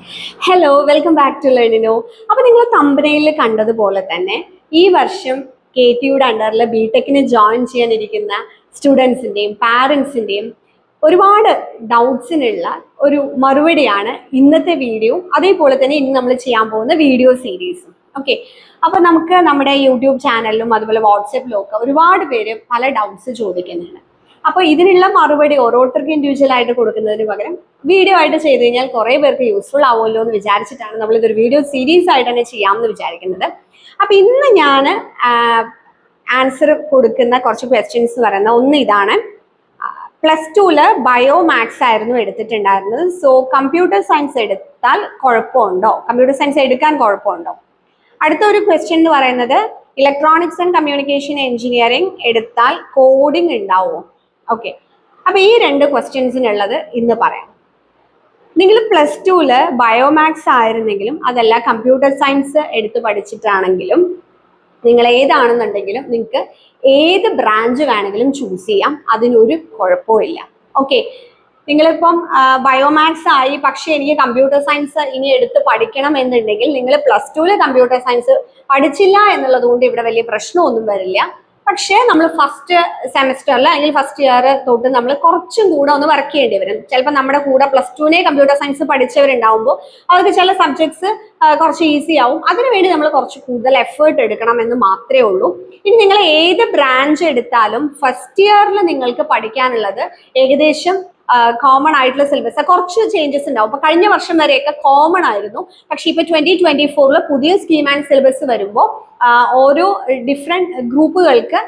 Hello welcome back to ലേണിനോ അപ്പോൾ നിങ്ങൾ തമ്പനയിൽ കണ്ടതുപോലെ തന്നെ ഈ വർഷം കെ ടിയുടെ അണ്ടറിൽ ബി ടെക്കിന് ജോയിൻ ചെയ്യാനിരിക്കുന്ന സ്റ്റുഡൻസിന്റെയും പാരൻസിന്റെയും ഒരുപാട് ഡൗട്ട്സിനുള്ള ഒരു മറുപടിയാണ് ഇന്നത്തെ വീഡിയോ അതേപോലെ തന്നെ ഇന്ന് നമ്മൾ ചെയ്യാൻ പോകുന്ന വീഡിയോ സീരീസും ഓക്കെ അപ്പോൾ നമുക്ക് നമ്മുടെ യൂട്യൂബ് ചാനലിലും അതുപോലെ വാട്സപ്പിലും ഒക്കെ ഒരുപാട് പേര് പല ഡൗട്ട്സ് ചോദിക്കുന്നുണ്ട്. അപ്പോൾ ഇതിനുള്ള മറുപടി ഓരോരുത്തർക്കും ഇൻഡിവിജ്വൽ ആയിട്ട് കൊടുക്കുന്നതിന് പകരം വീഡിയോ ആയിട്ട് ചെയ്ത് കഴിഞ്ഞാൽ കുറേ പേർക്ക് യൂസ്ഫുൾ ആവുമല്ലോ എന്ന് വിചാരിച്ചിട്ടാണ് നമ്മൾ ഇതൊരു വീഡിയോ സീരീസ് ആയിട്ട് തന്നെ ചെയ്യാമെന്ന് വിചാരിക്കുന്നത്. അപ്പൊ ഇന്ന് ഞാൻ ആൻസർ കൊടുക്കുന്ന കുറച്ച് ക്വസ്റ്റ്യൻസ് പറയുന്ന ഒന്ന് ഇതാണ്. പ്ലസ് ടുവിൽ ബയോ മാത്സ് ആയിരുന്നു എടുത്തിട്ടുണ്ടായിരുന്നത്. സോ കമ്പ്യൂട്ടർ സയൻസ് എടുത്താൽ കുഴപ്പമുണ്ടോ? കമ്പ്യൂട്ടർ സയൻസ് എടുക്കാൻ കുഴപ്പമുണ്ടോ? അടുത്ത ഒരു ക്വസ്റ്റ്യൻ എന്ന് പറയുന്നത് ഇലക്ട്രോണിക്സ് ആൻഡ് കമ്മ്യൂണിക്കേഷൻ എഞ്ചിനീയറിംഗ് എടുത്താൽ കോഡിംഗ് ഉണ്ടാവുമോ? ഓക്കെ അപ്പൊ ഈ രണ്ട് ക്വസ്റ്റ്യൻസിനുള്ളത് ഇന്ന് പറയാം. നിങ്ങൾ പ്ലസ് ടുവിൽ ബയോമാക്സ് ആയിരുന്നെങ്കിലും അതല്ല കമ്പ്യൂട്ടർ സയൻസ് എടുത്ത് പഠിച്ചിട്ടാണെങ്കിലും നിങ്ങൾ ഏതാണെന്നുണ്ടെങ്കിലും നിങ്ങൾക്ക് ഏത് ബ്രാഞ്ച് വേണമെങ്കിലും ചൂസ് ചെയ്യാം. അതിനൊരു കുഴപ്പമില്ല. ഓക്കെ നിങ്ങളിപ്പം ബയോമാക്സ് ആയി പക്ഷേ എനിക്ക് കമ്പ്യൂട്ടർ സയൻസ് ഇനി എടുത്ത് പഠിക്കണം എന്നുണ്ടെങ്കിൽ നിങ്ങൾ പ്ലസ് ടുവിൽ കമ്പ്യൂട്ടർ സയൻസ് പഠിച്ചില്ല എന്നുള്ളത് ഇവിടെ വലിയ പ്രശ്നമൊന്നും വരില്ല. പക്ഷേ നമ്മൾ ഫസ്റ്റ് സെമസ്റ്ററിൽ അല്ലെങ്കിൽ ഫസ്റ്റ് ഇയർ തൊട്ട് നമ്മൾ കുറച്ചും കൂടെ ഒന്ന് വർക്ക് ചെയ്യേണ്ടി വരും. ചിലപ്പോൾ നമ്മുടെ കൂടെ പ്ലസ് ടുവിനെ കമ്പ്യൂട്ടർ സയൻസ് പഠിച്ചവരുണ്ടാവുമ്പോൾ അവർക്ക് ചില സബ്ജക്ട്സ് കുറച്ച് ഈസി ആവും. അതിനുവേണ്ടി നമ്മൾ കുറച്ച് കൂടുതൽ എഫേർട്ട് എടുക്കണം എന്ന് മാത്രമേ ഉള്ളൂ. ഇനി നിങ്ങൾ ഏത് ബ്രാഞ്ച് എടുത്താലും ഫസ്റ്റ് ഇയറിൽ നിങ്ങൾക്ക് പഠിക്കാനുള്ളത് ഏകദേശം കോമൺ ആയിട്ടുള്ള സിലബസ് കുറച്ച് ചേഞ്ചസ് ഉണ്ടാവും. അപ്പൊ കഴിഞ്ഞ വർഷം വരെയൊക്കെ കോമൺ ആയിരുന്നു. പക്ഷെ ഇപ്പൊ ട്വന്റി ട്വന്റി ഫോറിൽ പുതിയ സ്കീം ആൻഡ് സിലബസ് വരുമ്പോൾ ഓരോ ഡിഫറെന്റ് ഗ്രൂപ്പുകൾക്ക്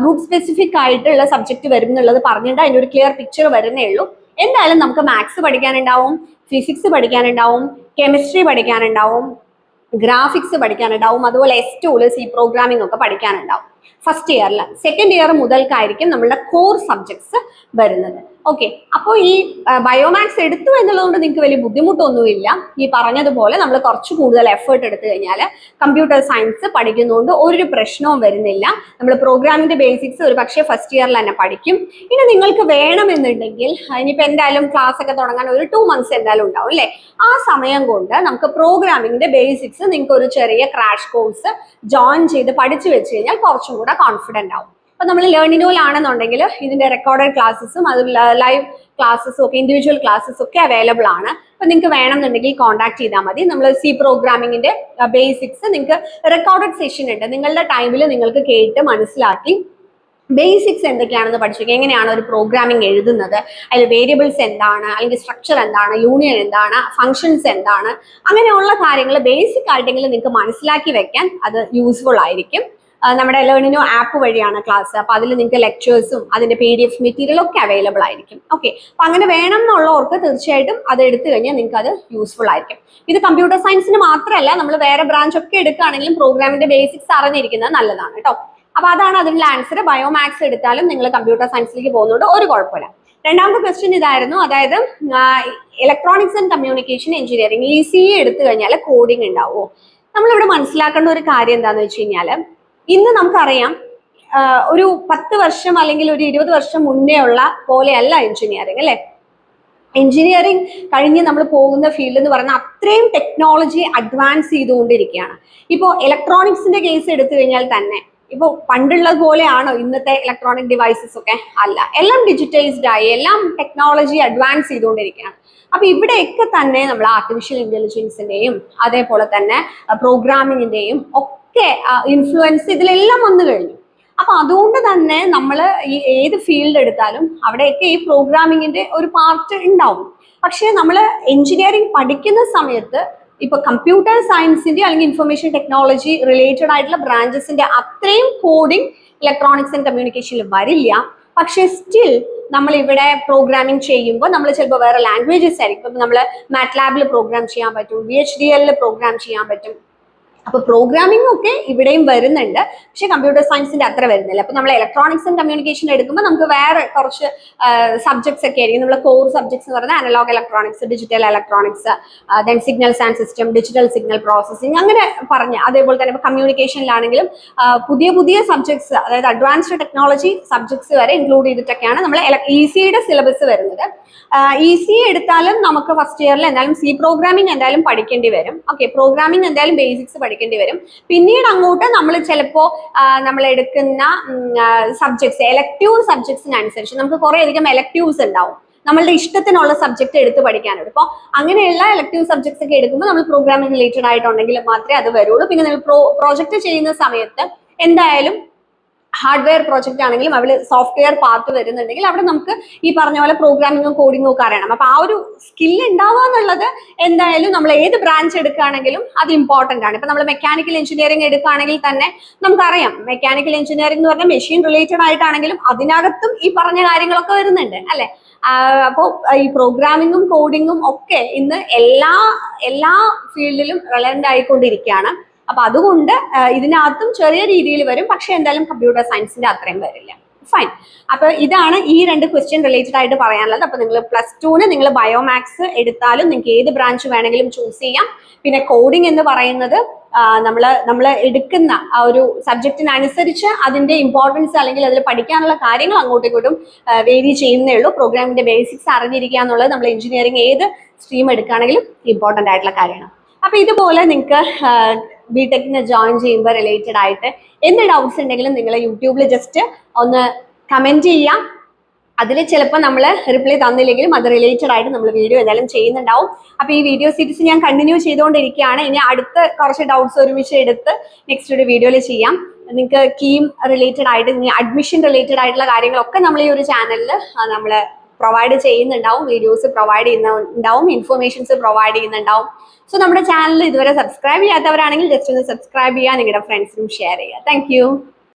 ഗ്രൂപ്പ് സ്പെസിഫിക് ആയിട്ടുള്ള സബ്ജക്ട് വരും എന്നുള്ളത് പറഞ്ഞിട്ട് അതിന്റെ ഒരു ക്ലിയർ പിക്ചർ വരുന്നേ ഉള്ളൂ. എന്തായാലും നമുക്ക് മാത്സ് പഠിക്കാനുണ്ടാവും ഫിസിക്സ് പഠിക്കാനുണ്ടാവും കെമിസ്ട്രി പഠിക്കാനുണ്ടാവും ഗ്രാഫിക്സ് പഠിക്കാനുണ്ടാവും അതുപോലെ എസ് ടൂൾ സി പ്രോഗ്രാമിംഗ് ഒക്കെ പഠിക്കാനുണ്ടാവും. ഫസ്റ്റ് ഇയറിൽ സെക്കൻഡ് ഇയർ മുതൽക്കായിരിക്കും നമ്മളുടെ കോർ സബ്ജക്ട്സ് വരുന്നത്. ഓക്കെ അപ്പോൾ ഈ ബയോമാത്സ് എടുത്തു എന്നുള്ളതുകൊണ്ട് നിങ്ങൾക്ക് വലിയ ബുദ്ധിമുട്ടൊന്നുമില്ല. ഈ പറഞ്ഞതുപോലെ നമ്മൾ കുറച്ച് കൂടുതൽ എഫേർട്ട് എടുത്തു കഴിഞ്ഞാൽ കമ്പ്യൂട്ടർ സയൻസ് പഠിക്കുന്നതുകൊണ്ട് ഒരു പ്രശ്നവും വരുന്നില്ല. നമ്മൾ പ്രോഗ്രാമിന്റെ ബേസിക്സ് ഒരു പക്ഷേ ഫസ്റ്റ് ഇയറിൽ തന്നെ പഠിക്കും. ഇനി നിങ്ങൾക്ക് വേണമെന്നുണ്ടെങ്കിൽ ഇനിയിപ്പോൾ എന്തായാലും ക്ലാസ് ഒക്കെ തുടങ്ങാൻ ഒരു ടു മന്ത്സ് എന്തായാലും ഉണ്ടാവും അല്ലേ? ആ സമയം കൊണ്ട് നമുക്ക് പ്രോഗ്രാമിംഗിന്റെ ബേസിക്സ് നിങ്ങൾക്ക് ഒരു ചെറിയ ക്രാഷ് കോഴ്സ് ജോയിൻ ചെയ്ത് പഠിച്ചു വെച്ച് കഴിഞ്ഞാൽ കുറച്ചും കൂടെ കോൺഫിഡന്റ് ആവും. അപ്പം നമ്മൾ ലേണിനോലാണെന്നുണ്ടെങ്കിൽ ഇതിന്റെ റെക്കോർഡഡ് ക്ലാസ്സസും അത് ലൈവ് ക്ലാസ്സസും ഒക്കെ ഇൻഡിവിജ്വൽ ക്ലാസ്സസും ഒക്കെ അവൈലബിൾ ആണ്. അപ്പം നിങ്ങൾക്ക് വേണമെന്നുണ്ടെങ്കിൽ കോൺടാക്ട് ചെയ്താൽ മതി. നമ്മൾ സി പ്രോഗ്രാമിങ്ങിന്റെ ബേസിക്സ് നിങ്ങൾക്ക് റെക്കോർഡഡ് സെഷൻ ഉണ്ട്. നിങ്ങളുടെ ടൈമിൽ നിങ്ങൾക്ക് കേട്ട് മനസ്സിലാക്കി ബേസിക്സ് എന്തൊക്കെയാണെന്ന് പഠിച്ചു എങ്ങനെയാണ് ഒരു പ്രോഗ്രാമിംഗ് എഴുതുന്നത്? അതിൽ വേരിയബിൾസ് എന്താണ്? അല്ലെങ്കിൽ സ്ട്രക്ചർ എന്താണ്? യൂണിയൻ എന്താണ്? ഫങ്ഷൻസ് എന്താണ്? അങ്ങനെയുള്ള കാര്യങ്ങൾ ബേസിക് ആയിട്ടെങ്കിലും നിങ്ങൾക്ക് മനസ്സിലാക്കി വെക്കാൻ അത് യൂസ്ഫുൾ ആയിരിക്കും. നമ്മുടെ ലേണിനോ ആപ്പ് വഴിയാണ് ക്ലാസ് അപ്പോൾ അതിൽ നിങ്ങൾക്ക് ലെക്ചേഴ്സും അതിന്റെ പി ഡി എഫ് മെറ്റീരിയലും ഒക്കെ അവൈലബിൾ ആയിരിക്കും. ഓക്കെ അപ്പോൾ അങ്ങനെ വേണം എന്നുള്ളവർക്ക് തീർച്ചയായിട്ടും അത് എടുത്തു കഴിഞ്ഞാൽ നിങ്ങൾക്ക് അത് യൂസ്ഫുൾ ആയിരിക്കും. ഇത് കമ്പ്യൂട്ടർ സയൻസിന് മാത്രമല്ല നമ്മൾ വേറെ ബ്രാഞ്ച് ഒക്കെ എടുക്കുകയാണെങ്കിലും പ്രോഗ്രാമിന്റെ ബേസിക്സ് അറിഞ്ഞിരിക്കുന്നത് നല്ലതാണ് കേട്ടോ അപ്പൊ അതാണ് അതിനുള്ള ആൻസർ ബയോമാക്സ് എടുത്താലും നിങ്ങൾ കമ്പ്യൂട്ടർ സയൻസിലേക്ക് പോകുന്നതുകൊണ്ട് ഒരു കുഴപ്പമില്ല. രണ്ടാമത്തെ ക്വസ്റ്റ്യൻ ഇതായിരുന്നു. അതായത് ഇലക്ട്രോണിക്സ് ആൻഡ് കമ്മ്യൂണിക്കേഷൻ എഞ്ചിനീയറിംഗ് ഈ സി എടുത്തു കഴിഞ്ഞാൽ കോഡിംഗ് ഉണ്ടാവുമോ നമ്മളിവിടെ മനസ്സിലാക്കേണ്ട ഒരു കാര്യം എന്താണെന്ന് വെച്ച് കഴിഞ്ഞാൽ ഇന്ന് നമുക്കറിയാം ഒരു പത്ത് വർഷം അല്ലെങ്കിൽ ഒരു ഇരുപത് വർഷം മുന്നേ ഉള്ള പോലെയല്ല എഞ്ചിനീയറിംഗ് അല്ലെ? എഞ്ചിനീയറിംഗ് കഴിഞ്ഞ് നമ്മൾ പോകുന്ന ഫീൽഡ് എന്ന് പറഞ്ഞാൽ അത്രയും ടെക്നോളജി അഡ്വാൻസ് ചെയ്തുകൊണ്ടിരിക്കുകയാണ്. ഇപ്പോൾ ഇലക്ട്രോണിക്സിന്റെ കേസ് എടുത്തു കഴിഞ്ഞാൽ തന്നെ ഇപ്പോൾ പണ്ടുള്ളത് പോലെയാണോ ഇന്നത്തെ ഇലക്ട്രോണിക് ഡിവൈസസ് ഒക്കെ? അല്ല എല്ലാം ഡിജിറ്റൈസ്ഡ് ആയി എല്ലാം ടെക്നോളജി അഡ്വാൻസ് ചെയ്തുകൊണ്ടിരിക്കുകയാണ്. അപ്പൊ ഇവിടെയൊക്കെ തന്നെ നമ്മൾ ആർട്ടിഫിഷ്യൽ ഇന്റലിജൻസിന്റെയും അതേപോലെ തന്നെ പ്രോഗ്രാമിങ്ങിന്റെയും ഒക്കെ ഇൻഫ്ലുവൻസ് ഇതിലെല്ലാം വന്നു കഴിഞ്ഞു. അപ്പൊ അതുകൊണ്ട് തന്നെ നമ്മൾ ഈ ഏത് ഫീൽഡ് എടുത്താലും അവിടെയൊക്കെ ഈ പ്രോഗ്രാമിങ്ങിന്റെ ഒരു പാർട്ട് ഉണ്ടാവും. പക്ഷെ നമ്മൾ എഞ്ചിനീയറിംഗ് പഠിക്കുന്ന സമയത്ത് ഇപ്പൊ കമ്പ്യൂട്ടർ സയൻസിന്റെ അല്ലെങ്കിൽ ഇൻഫർമേഷൻ ടെക്നോളജി റിലേറ്റഡ് ആയിട്ടുള്ള ബ്രാഞ്ചസിന്റെ അത്രയും കോഡിംഗ് ഇലക്ട്രോണിക്സ് ആൻഡ് കമ്മ്യൂണിക്കേഷനിൽ വരില്ല. പക്ഷേ സ്റ്റിൽ നമ്മൾ ഇവിടെ പ്രോഗ്രാമിംഗ് ചെയ്യുമ്പോൾ നമ്മൾ ചിലപ്പോൾ വേറെ ലാംഗ്വേജസ് ആയിരിക്കും. നമ്മൾ മാറ്റ് ലാബിൽ പ്രോഗ്രാം ചെയ്യാൻ പറ്റും വി എച്ച് ഡി എല്ലിൽ പ്രോഗ്രാം ചെയ്യാൻ പറ്റും. അപ്പൊ പ്രോഗ്രാമിംഗ് ഒക്കെ ഇവിടെയും വരുന്നുണ്ട്. പക്ഷെ കമ്പ്യൂട്ടർ സയൻസിന്റെ അത്ര വരുന്നില്ല. അപ്പൊ നമ്മൾ ഇലക്ട്രോണിക്സ് ആൻഡ് കമ്മ്യൂണിക്കേഷൻ എടുക്കുമ്പോൾ നമുക്ക് വേറെ കുറച്ച് സബ്ജക്ട്സ് ഒക്കെ ആയിരിക്കും. നമ്മൾ കോർ സബ്ജക്ട്സ് എന്ന് പറഞ്ഞാൽ analog electronics digital electronics then signals and system digital signal processing അങ്ങനെ പറഞ്ഞ് അതേപോലെ തന്നെ ഇപ്പോൾ കമ്മ്യൂണിക്കേഷനിലാണെങ്കിലും പുതിയ പുതിയ സബ്ജക്ട്സ് അതായത് അഡ്വാൻസ്ഡ് ടെക്നോളജി സബ്ജക്ട്സ് വരെ ഇൻക്ലൂഡ് ചെയ്തിട്ടൊക്കെയാണ് നമ്മൾ ഇ സിയുടെ സിലബസ് വരുന്നത്. ഇ സി എടുത്താലും നമുക്ക് ഫസ്റ്റ് ഇയറിൽ എന്തായാലും സി പ്രോഗ്രാമിംഗ് എന്തായാലും പഠിക്കേണ്ടി വരും. ഓക്കെ പ്രോഗ്രാമിംഗ് എന്തായാലും ബേസിക്സ് പഠിക്കേണ്ടി വരും. പിന്നീട് അങ്ങോട്ട് നമ്മൾ ചിലപ്പോൾ നമ്മൾ എടുക്കുന്ന സബ്ജക്ട്സ് എലക്റ്റീവ് സബ്ജക്ട്സിനനുസരിച്ച് നമുക്ക് കുറേ അധികം എലക്റ്റീവ്സ് ഉണ്ടാവും. നമ്മളുടെ ഇഷ്ടത്തിനുള്ള സബ്ജക്ട് എടുത്ത് പഠിക്കാനുണ്ട് അപ്പോൾ അങ്ങനെയുള്ള ഇലക്ടീവ് സബ്ജക്ട്സ് ഒക്കെ എടുക്കുമ്പോൾ നമ്മൾ പ്രോഗ്രാമിംഗ് റിലേറ്റഡ് ആയിട്ടുണ്ടെങ്കിൽ മാത്രമേ അത് വരുള്ളൂ. പിന്നെ നിങ്ങൾ പ്രോ പ്രോജക്റ്റ് ചെയ്യുന്ന സമയത്ത് എന്തായാലും ഹാർഡ്വെയർ പ്രോജക്റ്റ് ആണെങ്കിലും അവിടെ സോഫ്റ്റ്വെയർ പാർട്ട് വരുന്നുണ്ടെങ്കിൽ അവിടെ നമുക്ക് ഈ പറഞ്ഞ പോലെ പ്രോഗ്രാമിങ്ങും കോഡിങ്ങും ഒക്കെ അറിയണം. അപ്പൊ ആ ഒരു സ്കിൽ ഉണ്ടാവുക എന്നുള്ളത് എന്തായാലും നമ്മൾ ഏത് ബ്രാഞ്ച് എടുക്കുകയാണെങ്കിലും അത് ഇമ്പോർട്ടന്റ് ആണ്. ഇപ്പൊ നമ്മൾ മെക്കാനിക്കൽ എഞ്ചിനീയറിംഗ് എടുക്കുകയാണെങ്കിൽ തന്നെ നമുക്കറിയാം. മെക്കാനിക്കൽ എഞ്ചിനീയറിംഗ് എന്ന് പറഞ്ഞാൽ മെഷീൻ റിലേറ്റഡ് ആയിട്ടാണെങ്കിലും അതിനകത്തും ഈ പറഞ്ഞ കാര്യങ്ങളൊക്കെ വരുന്നുണ്ട് അല്ലെ? അപ്പോൾ ഈ പ്രോഗ്രാമിങ്ങും കോഡിങ്ങും ഒക്കെ ഇന്ന് എല്ലാ എല്ലാ ഫീൽഡിലും റെലവന്റ് ആയിക്കൊണ്ടിരിക്കുകയാണ്. അപ്പൊ അതുകൊണ്ട് ഇതിനകത്തും ചെറിയ രീതിയിൽ വരും പക്ഷെ എന്തായാലും കമ്പ്യൂട്ടർ സയൻസിന്റെ അത്രയും വരില്ല. ഫൈൻ അപ്പൊ ഇതാണ് ഈ രണ്ട് ക്വസ്റ്റ്യൻ റിലേറ്റഡ് ആയിട്ട് പറയാനുള്ളത്. അപ്പൊ നിങ്ങൾ പ്ലസ് ടുവിന് നിങ്ങൾ ബയോമാക്സ് എടുത്താലും നിങ്ങൾക്ക് ഏത് ബ്രാഞ്ച് വേണമെങ്കിലും ചൂസ് ചെയ്യാം. പിന്നെ കോഡിംഗ് എന്ന് പറയുന്നത് നമ്മൾ നമ്മൾ എടുക്കുന്ന ആ ഒരു സബ്ജക്റ്റിനനുസരിച്ച് അതിന്റെ ഇമ്പോർട്ടൻസ് അല്ലെങ്കിൽ അതിൽ പഠിക്കാനുള്ള കാര്യങ്ങൾ അങ്ങോട്ടും ഇങ്ങോട്ടും വേരി ചെയ്യുന്നേ ഉള്ളൂ. പ്രോഗ്രാമിന്റെ ബേസിക്സ് അറിഞ്ഞിരിക്കുക എന്നുള്ളത് നമ്മൾ എഞ്ചിനീയറിംഗ് ഏത് സ്ട്രീം എടുക്കുകയാണെങ്കിലും ഇമ്പോർട്ടന്റ് ആയിട്ടുള്ള കാര്യമാണ്. അപ്പൊ ഇതുപോലെ നിങ്ങൾക്ക് ബി ടെക്കിന് ജോയിൻ ചെയ്യുമ്പോൾ റിലേറ്റഡ് ആയിട്ട് എന്ത് ഡൗട്ട്സ് ഉണ്ടെങ്കിലും നിങ്ങൾ യൂട്യൂബിൽ ജസ്റ്റ് ഒന്ന് കമന്റ് ചെയ്യാം. അതിൽ ചിലപ്പോൾ നമ്മൾ റിപ്ലൈ തന്നില്ലെങ്കിലും അത് റിലേറ്റഡ് ആയിട്ട് നമ്മൾ വീഡിയോ എന്തായാലും ചെയ്യുന്നുണ്ടാവും. അപ്പോൾ ഈ വീഡിയോ സീരീസ് ഞാൻ കണ്ടിന്യൂ ചെയ്തുകൊണ്ടിരിക്കുകയാണ്. ഇനി അടുത്ത കുറച്ച് ഡൗട്ട്സ് ഒരുമിച്ച് എടുത്ത് നെക്സ്റ്റ് ഒരു വീഡിയോയിൽ ചെയ്യാം. നിങ്ങൾക്ക് കീം റിലേറ്റഡ് ആയിട്ട് ഇനി അഡ്മിഷൻ റിലേറ്റഡ് ആയിട്ടുള്ള കാര്യങ്ങളൊക്കെ നമ്മൾ ഈ ഒരു ചാനലിൽ നമ്മൾ പ്രൊവൈഡ് ചെയ്യുന്നുണ്ടാവും വീഡിയോസ് പ്രൊവൈഡ് ചെയ്യുന്നുണ്ടാവും ഇൻഫർമേഷൻസ് പ്രൊവൈഡ് ചെയ്യുന്നുണ്ടാവും. സോ നമ്മുടെ ചാനൽ ഇതുവരെ സബ്സ്ക്രൈബ് ചെയ്യാത്തവരാണെങ്കിൽ ജസ്റ്റ് ഒന്ന് സബ്സ്ക്രൈബ് ചെയ്യുക നിങ്ങളുടെ ഫ്രണ്ട്സിനും ഷെയർ ചെയ്യുക. താങ്ക്